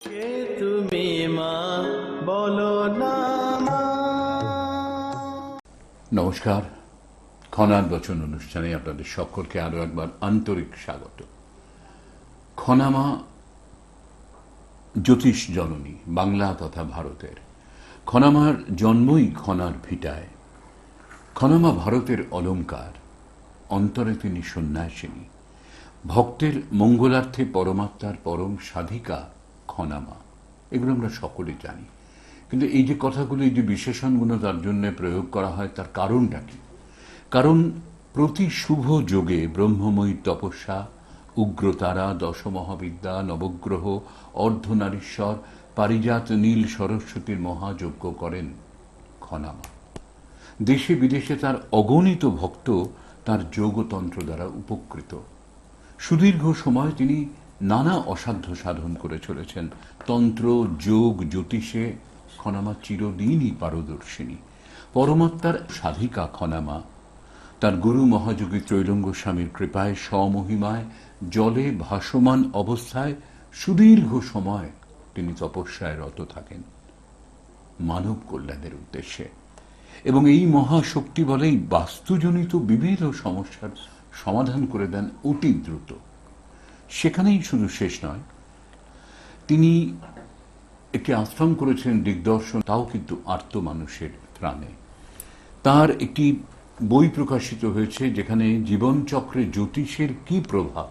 কে তুমি মা? বলো না নমস্কার। খনার বচন অনুষ্ঠানে আপনাদের সকলকে আরও একবার আন্তরিক স্বাগত। খনামা জ্যোতিষ জননী, বাংলা তথা ভারতের। খনামার জন্মই খনার ভিটায়। খনামা ভারতের অলংকার অন্তরে তিনি সন্ন্যাসিনী। ভক্তের মঙ্গলার্থে পরমাত্মার পরম সাধিকা খনামা, এগুলো আমরা সকলে জানি। কিন্তু এই যে কথাগুলো, এই যে বিশেষণগুলো তার জন্য প্রয়োগ করা হয়, তার কারণটা কি? কারণ প্রতি শুভ যোগে ব্রহ্মময়ী তপস্যা, উগ্রতারা, দশমহাবিদ্যা, নবগ্রহ, অর্ধনারীশ্বর, পারিজাত নীল সরস্বতীর মহাযজ্ঞ করেন খনামা। দেশে বিদেশে তার অগণিত ভক্ত তার যোগতন্ত্র দ্বারা উপকৃত। সুদীর্ঘ সময় তিনি নানা অসাধ্য সাধন করে চলেছেন। তন্ত্র, যোগ, জ্যোতিষে খনামা চিরদিনই পারদর্শিনী। পরমাত্মার সাধিকা খনামা। তার গুরু মহাযোগী ত্রৈলঙ্গ স্বামীর কৃপায়, স্বমহিমায়, জলে ভাসমান অবস্থায়, সুদীর্ঘ সময় তিনি তপস্যায় রত থাকেন। মানব কল্যাণের উদ্দেশ্যে। এবং এই মহাশক্তি বলেই বাস্তুজনিত বিবিধ সমস্যার সমাধান করে দেন অতি দ্রুত। সেখানেই শুধু শেষ নয়, তিনি একটি আশ্রম করেছেন দিগদর্শন, তাও কিন্তু আর্ত মানুষের ত্রাণে। তার একটি বই প্রকাশিত হয়েছে যেখানে জীবনচক্রে জ্যোতিষের কি প্রভাব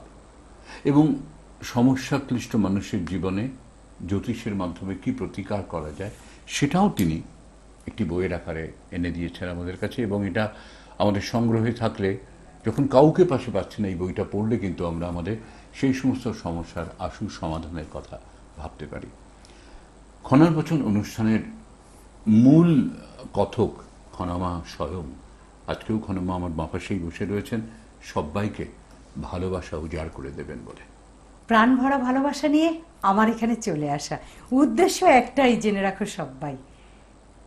এবং সমস্যাক্লিষ্ট মানুষের জীবনে জ্যোতিষের মাধ্যমে কি প্রতিকার করা যায়, সেটাও তিনি একটি বইয়ের আকারে এনে দিয়েছেন আমাদের কাছে এবং এটা আমাদের সংগ্রহে থাকলে যখন কাউকে পাশে পাচ্ছি না, এই বইটা পড়লে কিন্তু আমরা আমাদের সেই সমস্ত সমস্যার আশু সমাধানের কথা ভাবতে পারি। খনার বচন অনুষ্ঠানের মূল কথক খনামা স্বয়ং। আজকেও খনামা আমার বাপাশেই বসে রয়েছেন। সবাইকে ভালোবাসা উজাড় করে দেবেন বলে। প্রাণ ভরা ভালোবাসা নিয়ে আমার এখানে চলে আসা। উদ্দেশ্য একটাই জেনে রাখো সবাই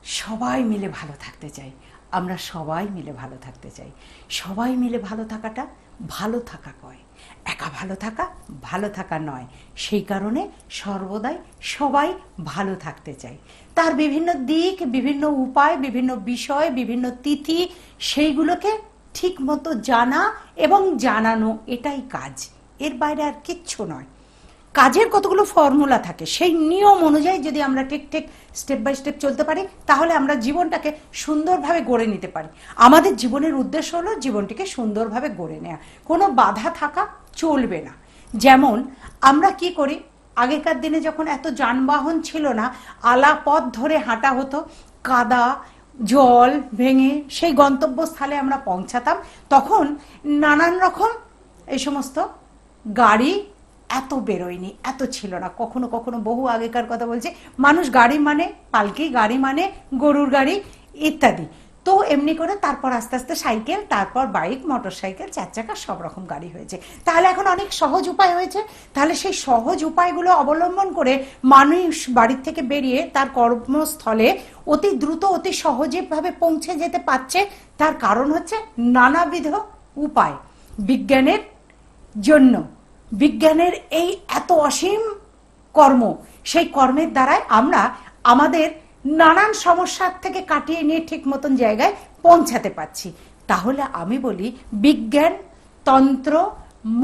সবাই মিলে ভালো থাকতে চাই। আমরা সবাই মিলে ভালো থাকতে চাই। সবাই মিলে ভালো থাকাটা ভালো থাকা কয়। একা ভালো থাকা ভালো থাকা নয়। সেই কারণে সর্বদাই সবাই ভালো থাকতে চাই। তার বিভিন্ন দিক, বিভিন্ন উপায়, বিভিন্ন বিষয়, বিভিন্ন তিথি, সেইগুলোকে ঠিক মতো জানা এবং জানানো এটাই কাজ। এর বাইরে আর কিচ্ছু নয়। কাজের কতগুলো ফর্মুলা থাকে, সেই নিয়ম অনুযায়ী যদি আমরা ঠিক ঠিক স্টেপ বাই স্টেপ চলতে পারি, তাহলে আমরা জীবনটাকে সুন্দরভাবে গড়ে নিতে পারি। আমাদের জীবনের উদ্দেশ্য হলো জীবনটিকে সুন্দরভাবে গড়ে নেওয়া কোনো বাধা থাকা চলবে না। যেমন, আমরা কি করি? আগেকার দিনে যখন এত যানবাহন ছিল না আলা পথ ধরে হাঁটা হতো, কাদা, জল ভেঙে সেই গন্তব্যস্থলে আমরা পৌঁছাতাম, তখন নানান রকম এই সমস্ত গাড়ি এত বেরোয়নি, এত ছিল না। কখনো কখনো বহু আগেকার কথা বলছে, মানুষ গাড়ি মানে পালকি গাড়ি মানে গরুর গাড়ি ইত্যাদি। তো এমনি করে তারপর আস্তে আস্তে সাইকেল, তারপর বাইক মোটর সাইকেল চার চাকা সব রকম গাড়ি হয়েছে। তাহলে এখন অনেক সহজ উপায় হয়েছে। তাহলে সেই সহজ উপায়গুলো অবলম্বন করে মানুষ বাড়ির থেকে বেরিয়ে তার কর্মস্থলে অতি দ্রুত, অতি সহজেভাবে পৌঁছে যেতে পারছে। তার কারণ হচ্ছে নানাবিধ উপায়। বিজ্ঞানের জন্য। বিজ্ঞানের এই এত অসীম কর্ম, সেই কর্মের দ্বারাই আমরা আমাদের নানান সমস্যার থেকে কাটিয়ে নিয়ে ঠিক মতন জায়গায় পৌঁছাতে পারছি। তাহলে আমি বলি বিজ্ঞান, তন্ত্র,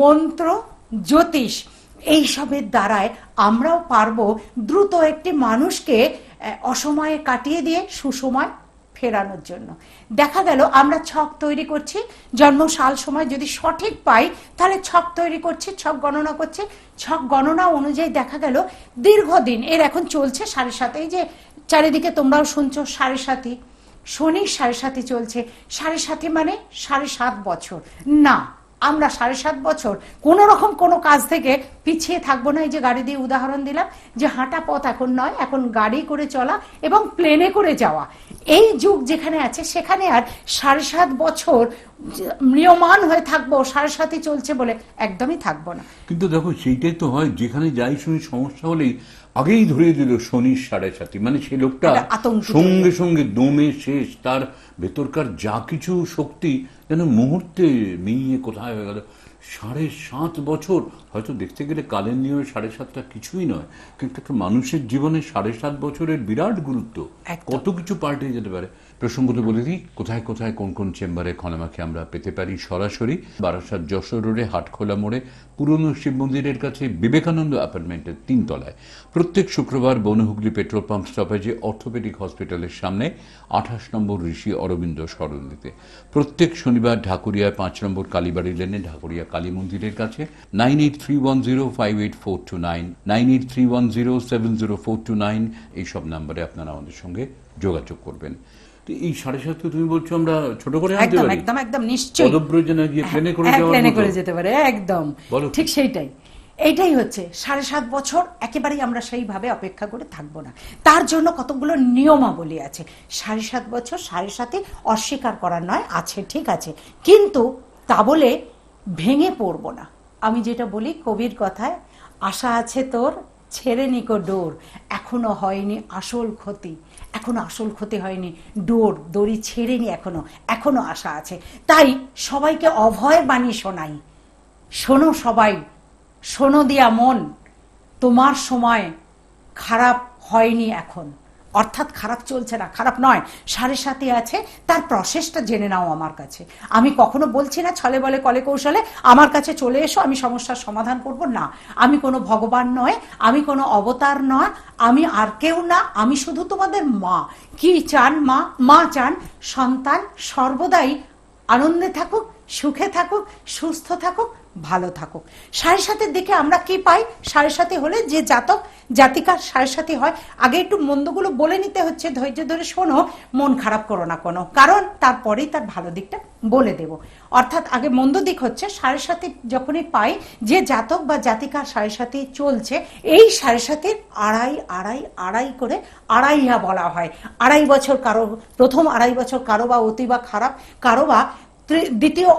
মন্ত্র, জ্যোতিষ, এইসবের দ্বারায় আমরাও পারব দ্রুত একটি মানুষকে অসময়ে কাটিয়ে দিয়ে সুসময় ফেরানোর জন্য। দেখা গেল আমরা ছক তৈরি করছি, জন্ম সাল সময় যদি সঠিক পাই, তাহলে ছক তৈরি করছি, ছক গণনা করছি। ছক গণনা অনুযায়ী দেখা গেল দীর্ঘদিন, এর এখন চলছে সাড়ে সাথে এই যে চারিদিকে তোমরাও শুনছো সাড়ে সাথী শনির সাড়ে সাথে চলছে। সাড়ে সাথে মানে সাড়ে সাত বছর। না আমরা সাড়ে সাত বছর কোনো রকম কোনো কাজ থেকে পিছিয়ে থাকব না। এই যে গাড়ি দিয়ে উদাহরণ দিলাম যে হাঁটা পথ এখন নয়, এখন গাড়ি করে চলা এবং প্লেনে করে যাওয়া। এই যুগ যেখানে আছে, সেখানে আর সাড়ে সাত বছর যে ম্রিয়মান হয়ে থাকব সাড়ে সাতই চলছে বলে একদমই থাকব না। কিন্তু দেখো সেইটাই তো হয় যেখানে যাই শুনি সমস্যা হলেই আগেই ধরিয়ে দিল শনির সাড়ে সাথে মানে সেই লোকটা সঙ্গে সঙ্গে দমে শেষ তার ভেতরকার যা কিছু শক্তি যেন মুহূর্তে মিইয়ে কোথায় হয়ে গেল। সাড়ে সাত বছর হয়তো দেখতে গেলে কালের নিয়মে সাড়ে সাতটা কিছুই নয় কিন্তু একটা মানুষের জীবনে সাড়ে সাত বছরের বিরাট গুরুত্ব। কত কিছু পাল্টে যেতে পারে। প্রসঙ্গত বলে দিই, কোথায় কোথায় কোন কোন চেম্বারে খনামাকে আমরা পেতে পারি সরাসরি, বারাসাত, যশোর রোডে, হাটখোলা মোড়ে, পুরনো শিব মন্দিরের কাছে বিবেকানন্দ অ্যাপার্টমেন্টের তিন তলায় প্রত্যেক শুক্রবার বনহুগলি পেট্রোল পাম্প স্টপেজে অর্থোপেডিক হসপিটালের সামনে আঠাশ নম্বর ঋষি অরবিন্দ সরণিতে প্রত্যেক শনিবার ঢাকুরিয়ায় পাঁচ নম্বর কালীবাড়ি লেনে, ঢাকুরিয়া কালী মন্দিরের কাছে nine eight three one zero five eight four two nine nine eight three one zero seven zero four two nine, এইসব নাম্বারে আপনারা আমাদের সঙ্গে যোগাযোগ করবেন। তো এই সাড়ে সাতকে তুমি বলছো আমরা ছোট করে আনতে একদম পারি? একদম একদম নিশ্চয়ই। গিয়ে প্লেনে করে হ্যাঁ, যাওয়ার প্লেনে করে যেতে পারে একদম। ঠিক সেইটাই। এইটাই হচ্ছে সাড়ে সাত বছর একেবারেই আমরা সেইভাবে অপেক্ষা করে থাকব না। তার জন্য কতগুলো নিয়মাবলী আছে। সাড়ে সাত বছর সাড়ে সাথে অস্বীকার করার নয় আছে ঠিক আছে। কিন্তু তা বলে ভেঙে পড়ব না। আমি যেটা বলি কবির কথায় আশা আছে তোর ছেড়ে নিকো ডোর। এখনও হয়নি আসল ক্ষতি। এখনও আসল ক্ষতি হয়নি। ডোর, দড়ি ছেড়েনি এখনও এখনও আশা আছে। তাই সবাইকে অভয় বাণী শোনাই। শোনো সবাই, শোনো দিয়া মন, তোমার সময় খারাপ হয়নি এখন। অর্থাৎ খারাপ চলছে না, খারাপ নয়, সাড়ে সাথে আছে, তার প্রসেসটা জেনে নাও আমার কাছে। আমি কখনো বলছি না, ছলে বলে, কলে কৌশলে, আমার কাছে চলে এসো, আমি সমস্যার সমাধান করব। না, আমি কোনো ভগবান নয়, আমি কোনো অবতার নয়, আমি আর কেউ না, আমি শুধু তোমাদের মা। কি চান মা? মা চান সন্তান সর্বদাই আনন্দে থাকুক, সুখে থাকুক, সুস্থ থাকুক ভালো থাকুক। সাড়ে সাতের দিকে আমরা কি পাই? সাড়ে সাথে হলে যে জাতক জাতিকার সাড়ে সাথে হয়। আগে একটু মন্দগুলো বলে নিতে হচ্ছে, ধৈর্য ধরে শোনো, মন খারাপ করো না কোনো। কারণ তারপরেই তার ভালো দিকটা বলে দেব। অর্থাৎ আগে মন্দ দিক হচ্ছে, সাড়ে সাথে যখনই পাই, যে জাতক বা জাতিকার সাড়ে সাথে চলছে, এই সাড়ে সাথে আড়াই আড়াই আড়াই করে আড়াইয়া বলা হয়। আড়াই বছর কারও, প্রথম আড়াই বছর কারও বা অতি বা খারাপ, কারও বা দ্বিতীয়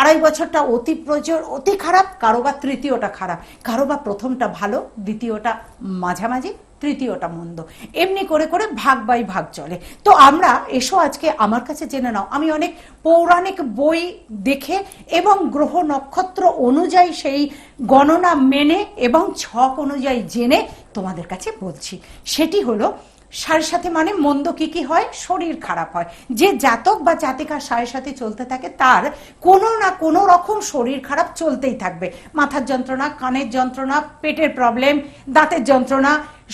আড়াই বছরটা অতি প্রচুর অতি খারাপ, কারও বা তৃতীয়টা খারাপ। কারও বা প্রথমটা ভালো, দ্বিতীয়টা মাঝামাঝি, তৃতীয়টা মন্দ। এমনি করে করে ভাগ বাই ভাগ চলে। তো আমরা এসো আজকে আমার কাছে জেনে নাও। আমি অনেক পৌরাণিক বই দেখে এবং গ্রহ নক্ষত্র অনুযায়ী সেই গণনা মেনে এবং ছক অনুযায়ী জেনে তোমাদের কাছে বলছি। সেটি হলো সাড়ে সাথে মানে মন্দ কি কি হয়? শরীর খারাপ হয়। যে জাতক বা জাতিকার সাড়ে সাথে চলতে থাকে, তার কোনো না কোনো রকম শরীর খারাপ চলতেই থাকবে। মাথার যন্ত্রণা, কানের যন্ত্রণা, পেটের প্রবলেম দাঁতের যন্ত্রণা,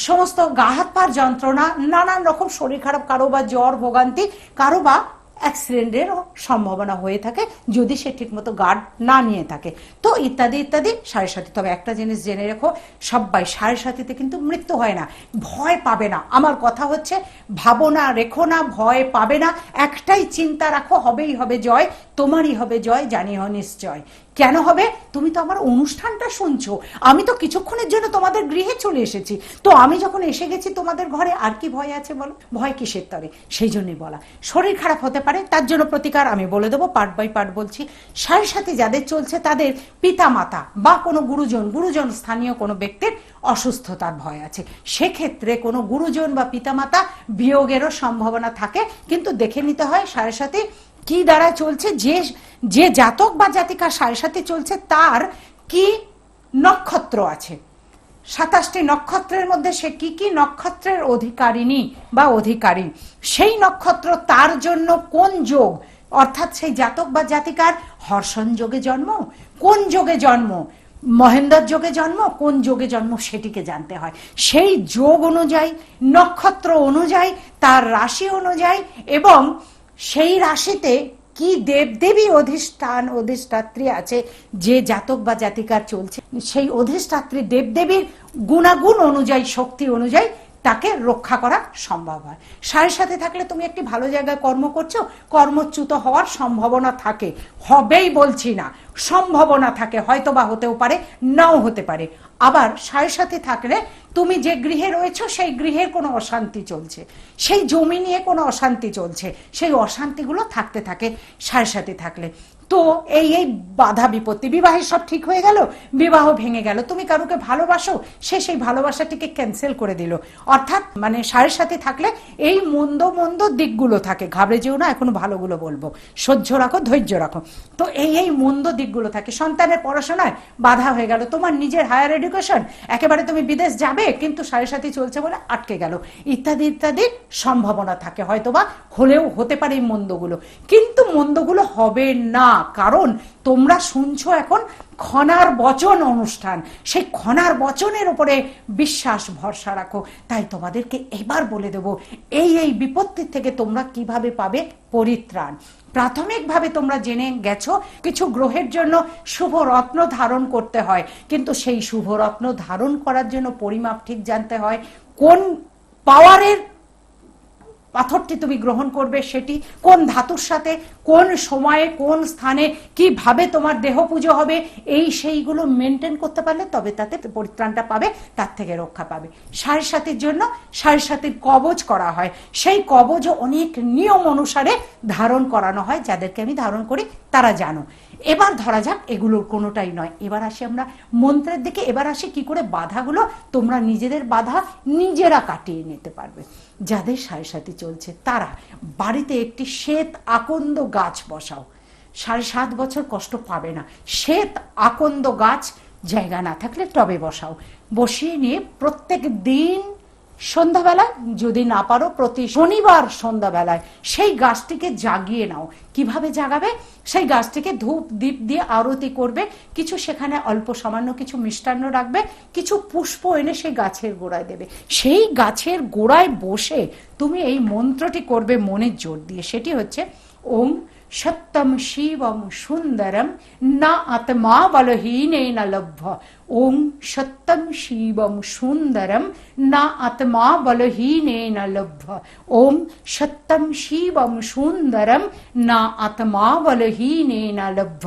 সমস্ত গা হাত পার যন্ত্রণা, নানান রকম শরীর খারাপ, কারও বা জ্বর, ভোগান্তি, কারও বা অ্যাক্সিডেন্টেরও সম্ভাবনা হয়ে থাকে যদি সে ঠিকমতো গার্ড না নিয়ে থাকে। তো ইত্যাদি ইত্যাদি, সাড়ে সাথে। তবে একটা জিনিস জেনে রেখো, সবাই সাড়ে সাথীতে কিন্তু মৃত্যু হয় না, ভয় পাবে না। আমার কথা হচ্ছে, ভাবনা রেখো না, ভয় পাবে না। একটাই চিন্তা রাখো, হবেই হবে জয়। তোমারই হবে জয় জানিও নিশ্চয়। কেন হবে? তুমি তো আমার অনুষ্ঠানটা শুনছো। আমি তো কিছুক্ষণের জন্য তোমাদের গৃহে চলে এসেছি। তো আমি যখন এসে গেছি তোমাদের ঘরে, আর কি ভয় আছে বলো? ভয় কিসের তরে? সেই জন্যই বলা। শরীর খারাপ হতে পারে, তার জন্য প্রতিকার আমি বলে দেবো পার্ট বাই পার্ট বলছি। সাড়ে সাথে যাদের চলছে তাদের পিতা মাতা বা কোনো গুরুজন গুরুজন স্থানীয় কোনো ব্যক্তির অসুস্থতার ভয় আছে। সেক্ষেত্রে কোনো গুরুজন বা পিতামাতা বিয়োগেরও সম্ভাবনা থাকে। কিন্তু দেখে নিতে হয়, সাড়ে সাথে কি দ্বারা চলছে? যে যে জাতক বা জাতিকা সাড়ে সাথে চলছে, তার কি নক্ষত্র আছে? সাতাশটি নক্ষত্রের মধ্যে সে কি কি নক্ষত্রের অধিকারিণী বা অধিকারী? সেই নক্ষত্র তার জন্য কোন যোগ? অর্থাৎ সেই জাতক বা জাতিকার হর্ষণ যোগে জন্ম, কোন যোগে জন্ম? মহেন্দ্র যোগে জন্ম, কোন যোগে জন্ম সেটিকে জানতে হয়। সেই যোগ অনুযায়ী, নক্ষত্র অনুযায়ী, তার রাশি অনুযায়ী এবং সেই রাশিতে কি দেবদেবী অধিষ্ঠান, অধিষ্ঠাত্রী আছে, যে জাতক বা জাতিকার চলছে, সেই অধিষ্ঠাত্রী দেবদেবীর গুণাগুণ অনুযায়ী, শক্তি অনুযায়ী তাকে রক্ষা করা সম্ভব হয়। সাড়ে সাথে থাকলে তুমি একটি ভালো জায়গায় কর্ম করছ, কর্মচ্যুত হওয়ার সম্ভাবনা থাকে। হবেই বলছি না, সম্ভাবনা থাকে হয়তো বা হতেও পারে, নাও হতে পারে। আবার সাড়ে সাথে থাকলে তুমি যে গৃহে রয়েছো, সেই গৃহের কোনো অশান্তি চলছে। সেই জমি নিয়ে কোনো অশান্তি চলছে। সেই অশান্তিগুলো থাকতে থাকে সাড়ে সাথে থাকলে। তো এই এই বাধা বিপত্তি, বিবাহের সব ঠিক হয়ে গেল, বিবাহ ভেঙে গেল, তুমি কারুকে ভালোবাসো? সে সেই ভালোবাসাটিকে ক্যান্সেল করে দিল। অর্থাৎ মানে সারের সাথে থাকলে এই মন্দ মন্দ দিকগুলো থাকে। ঘাবড়ে যেও না, এখন ভালোগুলো বলব। সহ্য রাখো, ধৈর্য রাখো। তো এই এই মন্দ দিকগুলো থাকে। সন্তানের পড়াশোনায় বাধা হয়ে গেল। তোমার নিজের হায়ার এডুকেশন একেবারে তুমি বিদেশ যাবে, কিন্তু সাড়ে সাথে চলছে বলে আটকে গেল। ইত্যাদি ইত্যাদি সম্ভাবনা থাকে। হয়তোবা হলেও হতে পারে এই মন্দগুলো। কিন্তু মন্দগুলো হবে না। কারণ তোমরা শুনছো এখন খনার বচন অনুষ্ঠান। সেই খনার বচনের উপরে বিশ্বাস, ভরসা রাখো। তাই তোমাদেরকে এবার বলে দেব, এই এই বিপত্তির থেকে তোমরা কীভাবে পাবে পরিত্রাণ? প্রাথমিকভাবে তোমরা জেনে গেছো, কিছু গ্রহের জন্য শুভ রত্ন ধারণ করতে হয়। কিন্তু সেই শুভ রত্ন ধারণ করার জন্য পরিমাপ ঠিক জানতে হয়, কোন পাওয়ারের পাথরটি তুমি গ্রহণ করবে, সেটি কোন ধাতুর সাথে, কোন সময়ে, কোন স্থানে, কীভাবে তোমার দেহ পুজো হবে, এই সেইগুলো মেনটেন করতে পারলে তবে তাতে পরিত্রাণটা পাবে, তার থেকে রক্ষা পাবে। সাড়ে সাতির জন্য সাড়ে সাতির কবচ করা হয়। সেই কবচ অনেক নিয়ম অনুসারে ধারণ করানো হয়, যাদেরকে আমি ধারণ করি, তারা জানো। এবার ধরা যাক, এগুলোর কোনোটাই নয়। এবার আসি আমরা মন্ত্রের দিকে, এবার আসি কি করে বাধাগুলো তোমরা নিজেদের বাধা নিজেরা কাটিয়ে নিতে পারবে। যাদের সাড়ে সাথে চলছে, তারা বাড়িতে একটি শ্বেত আকন্দ গাছ বসাও। সাড়ে সাত বছর কষ্ট পাবে না। শ্বেত আকন্দ গাছ জায়গা না থাকলে টবে বসাও। বসিয়ে নিয়ে প্রত্যেক দিন সন্ধ্যাবেলায়, যদি না পারো, প্রতি শনিবার সন্ধ্যাবেলায় সেই গাছটিকে জাগিয়ে নাও। কীভাবে জাগাবে? সেই গাছটিকে ধূপ, দীপ দিয়ে আরতি করবে। কিছু সেখানে অল্প সামান্য কিছু মিষ্টান্ন রাখবে। কিছু পুষ্প এনে সেই গাছের গোড়ায় দেবে। সেই গাছের গোড়ায় বসে তুমি এই মন্ত্রটি করবে মনের জোর দিয়ে। সেটি হচ্ছে, ওম সত্যম শিবম সুন্দরম না আত্মা বলহীন লভ্য ওম সত্যম শিবম সুন্দরম না আত্মা বলহীন লভ্য সত্যম শিবম সুন্দরম না আত্মা বলহীন লভ্য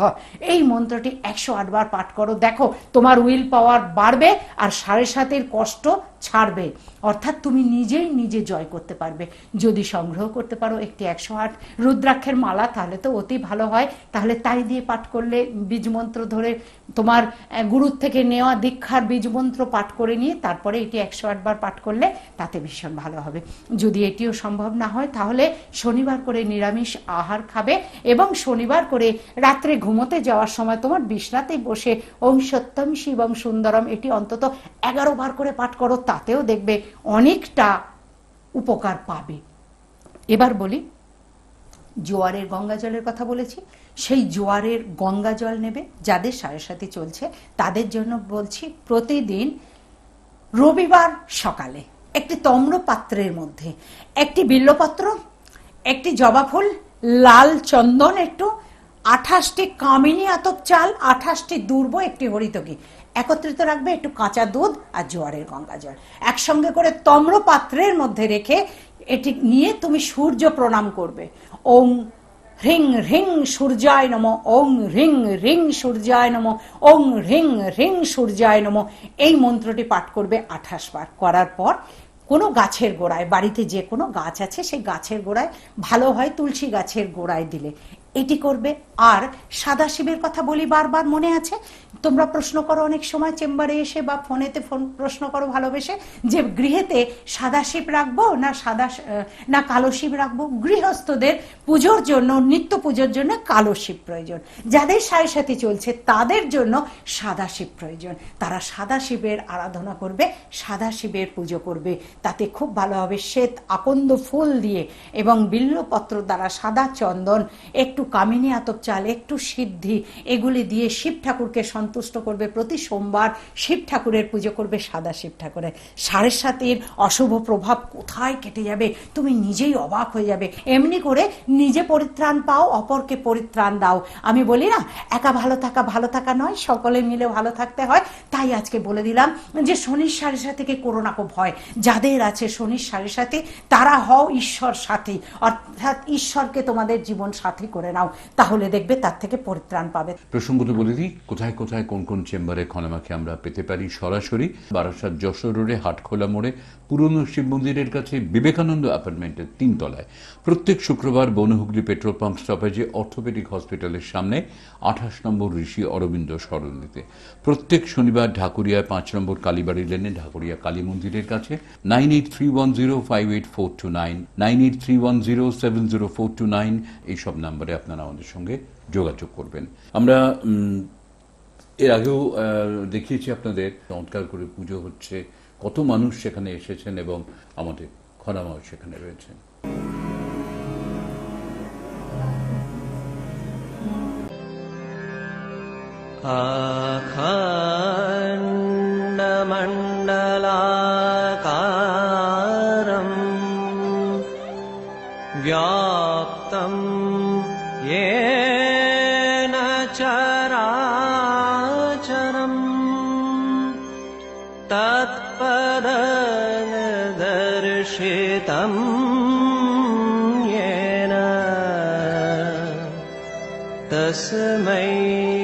এই মন্ত্রটি একশো আটবার পাঠ করো। দেখো, তোমার উইল পাওয়ার বাড়বে আর সাড়ে সাতের কষ্ট ছাড়বে। অর্থাৎ তুমি নিজেই নিজে জয় করতে পারবে। যদি সংগ্রহ করতে পারো একটি একশো আট রুদ্রাক্ষের মালা, তাহলে তো অতি ভালো হয়। তাহলে তাই দিয়ে পাঠ করলে বীজ মন্ত্র ধরে তোমার গুরুর থেকে নেওয়া দীক্ষার বীজ মন্ত্র পাঠ করে নিয়ে তারপরে এটি একশো আটবার পাঠ করলে তাতে ভীষণ ভালো হবে। যদি এটিও সম্ভব না হয়, তাহলে শনিবার করে নিরামিষ আহার খাবে এবং শনিবার করে রাত্রে ঘুমোতে যাওয়ার সময় তোমার বিছনাতেই বসে ওম সত্যম শিবম সুন্দরম, এটি অন্তত এগারো বার করে পাঠ করো তাতেও দেখবে অনেকটা উপকার পাবে। এবার বলি, জোয়ারের গঙ্গা জলের কথা বলেছি। সেই জোয়ারের গঙ্গা জল নেবে, যাদের সাথে চলছে, তাদের জন্য বলছি প্রতিদিন রবিবার সকালে একটি তম্র পাত্রের মধ্যে একটি বিল্লপত্র, একটি জবা ফুল, লাল চন্দন, একটু আঠাশটি কামিনী আতপ চাল, আঠাশটি দুর্ব, একটি হরিতকি। একত্রিত রাখবে একটু কাঁচা দুধ আর জোয়ারের গঙ্গা জল। একসঙ্গে করে তম্র পাত্রের মধ্যে রেখে এটি নিয়ে তুমি সূর্য প্রণাম করবে। ওং হ্রিং হ্রিং সূর্যায় নম ওং হ্রিং হ্রিং সূর্যায় নম ওং হ্রিং হ্রিং সূর্যায় নম। এই মন্ত্রটি পাঠ করবে আঠাশ বার। করার পর কোনো গাছের গোড়ায়, বাড়িতে যে কোনো গাছ আছে, সেই গাছের গোড়ায়, ভালো হয় তুলসী গাছের গোড়ায় দিলে। এটি করবে। আর সাদা শিবের কথা বলি বারবার মনে আছে? তোমরা প্রশ্ন করো, অনেক সময় চেম্বারে এসে বা ফোনেতে ফোন, প্রশ্ন করো ভালোবেসে যে গৃহেতে সাদা শিব রাখব না সাদা না কালো শিব রাখব। গৃহস্থদের পুজোর জন্য, নিত্য পুজোর জন্য কালো শিব প্রয়োজন। যাদের সাড়ে সাথে চলছে, তাদের জন্য সাদা শিব প্রয়োজন। তারা সাদা শিবের আরাধনা করবে, সাদা শিবের পুজো করবে। তাতে খুব ভালো হবে শ্বেত, আকন্দ ফুল দিয়ে এবং বিল্লপত্র দ্বারা সাদা চন্দন একটু কামিনী আতপ চাল, একটু সিদ্ধি, এগুলি দিয়ে শিব ঠাকুরকে সন্তুষ্ট করবে। প্রতি সোমবার শিব ঠাকুরের পুজো করবে সাদা শিব ঠাকুরের। সাড়ে সাতের অশুভ প্রভাব কোথায় কেটে যাবে? তুমি নিজেই অবাক হয়ে যাবে। এমনি করে নিজে পরিত্রাণ পাও, অপরকে পরিত্রাণ দাও। আমি বলি না, একা ভালো থাকা ভালো থাকা নয়, সকলে মিলে ভালো থাকতে হয়। তাই আজকে বলে দিলাম যে শনির সাড়ে সাথে করো না ভয়। যাদের আছে শনির সাড়ে সাথে, তারা হও ঈশ্বর সাথী। অর্থাৎ ঈশ্বরকে তোমাদের জীবন সাথী করে নাও, তাহলে দেখবে তার থেকে পরিত্রাণ পাবে। প্রসঙ্গত বলে দিই, কোথায় কোথায় কোন কোন চেম্বারে খনামাকে আমরা পেতে পারি সরাসরি, বারাসাত যশোর রোডে, হাটখোলা মোড়ে, পুরনো শিব মন্দিরের কাছে বিবেকানন্দ অ্যাপার্টমেন্টের তিনতলায়। প্রত্যেক শুক্রবার বনহুগলি পেট্রোল পাম্প স্টপেজে অর্থোপেডিক হসপিটালের সামনে আঠাশ নম্বর ঋষি অরবিন্দ সরণিতে প্রত্যেক শনিবার ঢাকুরিয়ায় পাঁচ নম্বর কালীবাড়ি লেনে, ঢাকুরিয়া কালী মন্দিরের কাছে nine eight three one zero five eight four two nine nine eight three one zero seven zero four two nine, এইসব নাম্বারে আপনারা আমাদের সঙ্গে যোগাযোগ করবেন। আমরা এর আগেও দেখিয়েছি আপনাদের, চমৎকার করে পুজো হচ্ছে, কত মানুষ সেখানে এসেছেন এবং আমাদের খরামাও সেখানে রয়েছেন। আখান্ডমণ্ড तत्पददर्शितम् येन तस्मै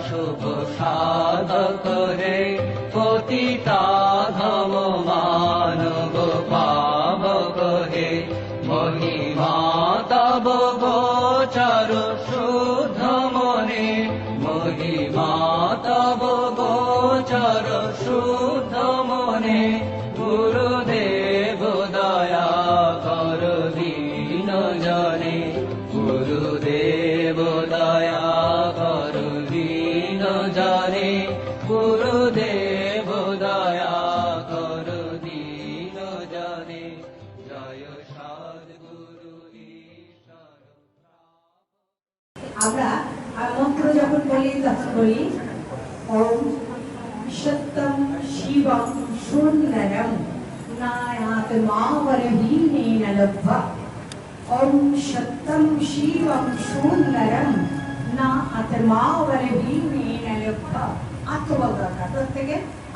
शुभ साधक है। আমরা মন্ত্র যখন বলি, তখন বলি, ওম সত্যম শিবম সুন্দরম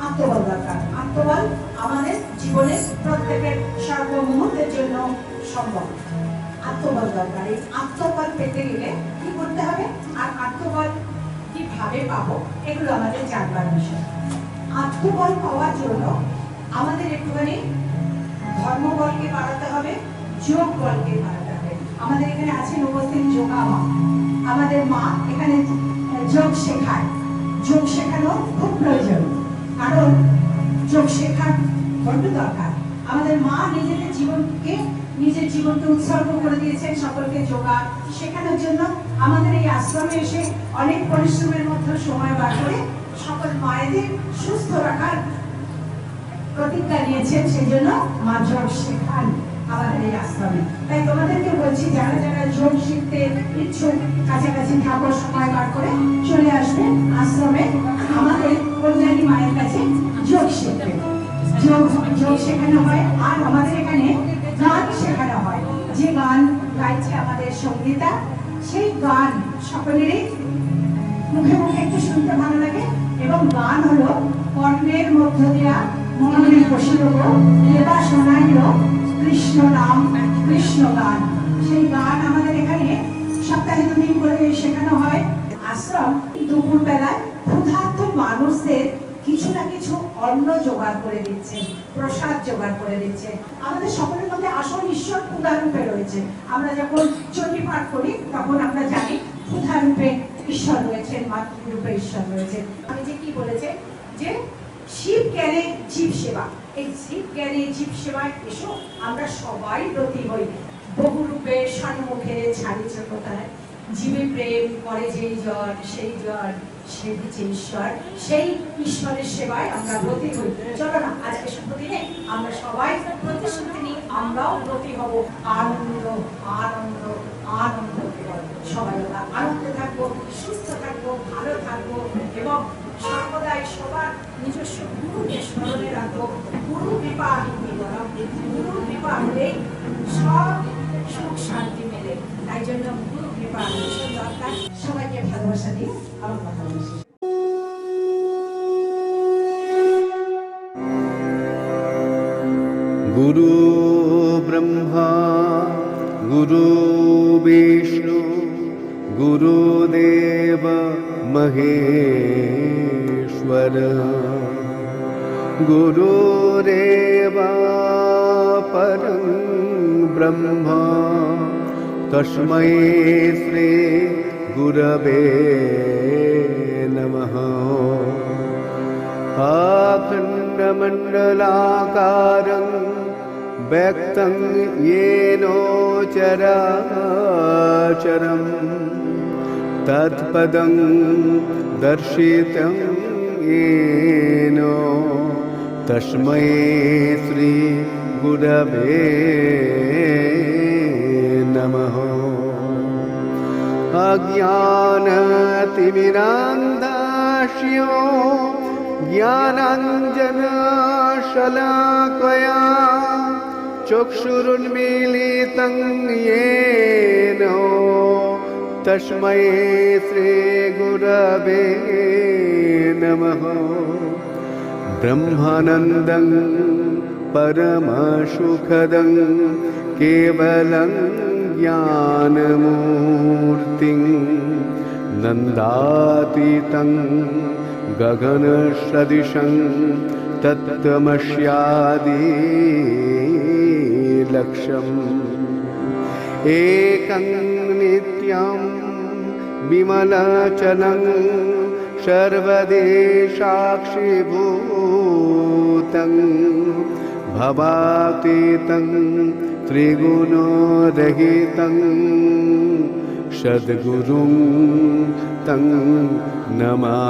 আত্মবল দরকার আত্মবল আমাদের জীবনের প্রত্যেকের সর্বমুহূর্তের জন্য সম্ভব। আত্মবল দরকার এই আত্মবল পেতে গেলে করতে হবে। আর আত্মবল কীভাবে পাবো, এগুলো আমাদের জানবার বিষয়। আত্মবল পাওয়ার জন্য আমাদের একটুখানি ধর্মবলকে বাড়াতে হবে যোগ বলকে বাড়াতে হবে। আমাদের এখানে আছেন উপস্থিত যোগা মা। আমাদের মা এখানে যোগ শেখায়। যোগ শেখানো খুব প্রয়োজন, কারণ যোগ শেখার বড্ড দরকার। আমাদের মা নিজেদের জীবনকে নিজের জীবনকে উৎসর্গ করে দিয়েছেন সকলকে যোগা শেখানোর জন্য আমাদের এই আশ্রমে এসে অনেক পরিশ্রমের মধ্যে সময় বার করে সকল মায়েদের সুস্থ রাখার প্রতিজ্ঞা নিয়েছেন, সেই জন্য মা যোগ শেখান আমাদের এই আশ্রমে। তাই তোমাদেরকে বলছি, যারা যারা যোগ শিখতে ইচ্ছুক, কাছাকাছি ঠাকুর সময় বার করে চলে আসবে আশ্রমে, আমাদের কল্যাণী মায়ের কাছে যোগ শিখবে। যোগ যোগ শেখানো হয়, আর আমাদের এখানে গান শেখানো হয়। যে গান গাইছে আমাদের সঙ্গীতা, সেই গান সকলেরই মুখে মুখে একটু শুনতে ভালো লাগে এবং গান হলো কর্মের মধ্য দিয়া মনে বসিল এবার শোনাইল কৃষ্ণ নাম, কৃষ্ণ গান। সেই গান আমাদের এখানে সপ্তাহে দুদিন করে শেখানো হয়। আশ্রম দুপুর বেলায় ক্ষুধার্ত মানুষদের কিছু না কিছু অন্ন জোগাড় করে দিচ্ছে, প্রসাদ জোগাড় করে দিচ্ছে। আমাদের সকলের মধ্যে আসল ঈশ্বর ক্ষুধা রূপে রয়েছে। আমরা যখন চণ্ডী পাঠ করি, তখন আমরা জানি ক্ষুধা রূপে ঈশ্বর রয়েছেন মাতৃরূপে ঈশ্বর রয়েছে আমি যে কি বলেছে? যে শিব জ্ঞানে জীব সেবা। এই শিব জ্ঞানে জীব সেবায় এসো, আমরা সবাই ব্রতী হই। বহু রূপে সম্মুখে ছাড়িছে কোথায় জীবে প্রেম করে যেই জন সেই জন সে হচ্ছে ঈশ্বর। সেই ঈশ্বরের সেবায় আমরা ব্রতী হই চলো না আজকে শুভ দিনে আমরা সবাই প্রতিশ্রুতি নিই, আমরাও ব্রতী হব। আনন্দ আনন্দ আনন্দ সবাই আমরা আনন্দে থাকব, সুস্থ থাকব, ভালো থাকব এবং সর্বদাই সবার নিজস্ব গুরুকে স্মরণে রাখব। গুরু কৃপা গুরু কৃপা হলেই সব সুখ শান্তি মেলে। তাই জন্য গুরু কৃপা ভীষণ দরকার সবাইকে ভালোবাসা দিই আমার কথা বলছি गुरु ब्रह्मा गुरु विष्णु गुरुदेव महेश्वर गुरुरेव परं ब्रह्मा तस्मै श्री गुरवे नमः। आखण्डमण्डलाकारं व्यक्तं येनो चराचरं तत्पदं दर्शितं येन। तस्मै श्रीगुरवे नमः अज्ञानतिमिरान्दास्यो ज्ञानाञ्जनशलाकया चक्षुरुन्मीलितं येन तस्मै श्रीगुरवे नमः ब्रह्मानन्दं परमसुखदं केवलं ज्ञानमूर्तिं नन्दातीतं गगनसदृशं तत्त्वमस्यादिलक्ष्यम् एकं नित्यं विमलचलं सर्वदेशाक्षिभूतं भवातीतं त्रिगुणरहितं सद्गुरुं तं नमामि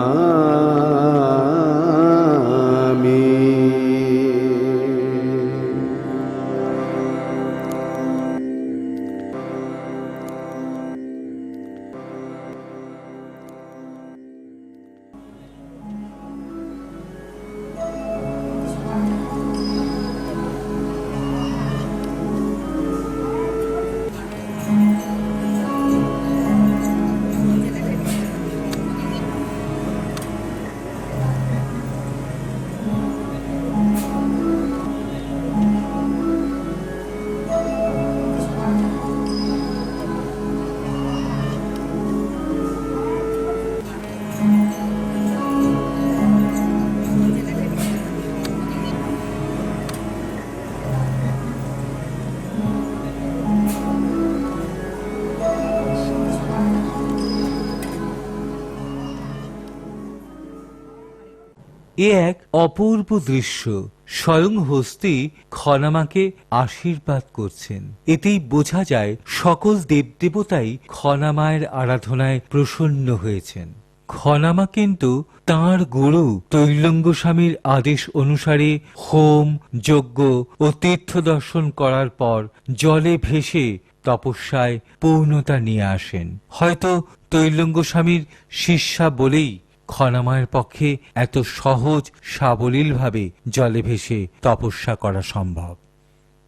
এ এক অপূর্ব দৃশ্য। স্বয়ং হস্তি খনামাকে আশীর্বাদ করছেন। এতেই বোঝা যায় সকল দেবদেবতাই খনামায়ের আরাধনায় প্রসন্ন হয়েছেন। খনামা কিন্তু তাঁর গুরু তৈলঙ্গ স্বামীর আদেশ অনুসারে হোম, যজ্ঞ ও তীর্থ দর্শন করার পর জলে ভেসে তপস্যায় পূর্ণতা নিয়ে আসেন। হয়তো তৈলঙ্গ স্বামীর শিষ্যা বলেই খনামায়ের পক্ষে এত সহজ সাবলীলভাবে জলে ভেসে তপস্যা করা সম্ভব।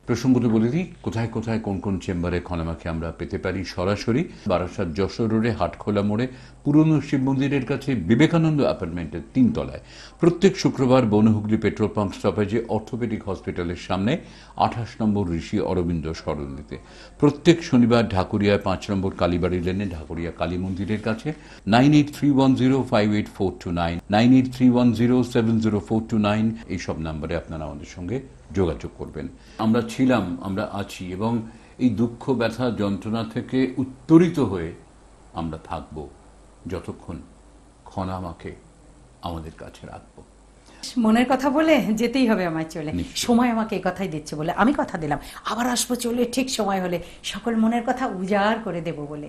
প্রসঙ্গত বলে দিই, কোথায় কোথায় কোন কোন চেম্বারে খনামাকে আমরা পেতে পারি সরাসরি, বারাসাত যশোর রোডে, হাটখোলা মোড়ে, পুরনো শিব মন্দিরের কাছে বিবেকানন্দ অ্যাপার্টমেন্টের তিনতলায়। প্রত্যেক শুক্রবার বনহুগলি পেট্রোল পাম্প স্টপেজে অর্থোপেডিক হসপিটালের সামনে আঠাশ নম্বর ঋষি অরবিন্দ সরণিতে প্রত্যেক শনিবার ঢাকুরিয়ায় পাঁচ নম্বর কালীবাড়ি লেনে, ঢাকুরিয়া কালী মন্দিরের কাছে, nine eight three one zero five eight four two nine nine eight three one zero seven zero four two nine, এইসব নাম্বারে আপনারা আমাদের সঙ্গে যোগাযোগ করবেন। আমরা ছিলাম আমরা আছি এবং এই দুঃখ ব্যথা যন্ত্রণা থেকে উত্তরিত হয়ে আমরা থাকব যতক্ষণ খনামাকে আমাদের কাছে রাখব। মনের কথা বলে যেতেই হবে আমায় চলে। সময় আমাকে এই কথাই দিচ্ছে বলে। আমি কথা দিলাম আবার আসব চলে ঠিক সময় হলে। সকল মনের কথা উজাড় করে দেব বলে।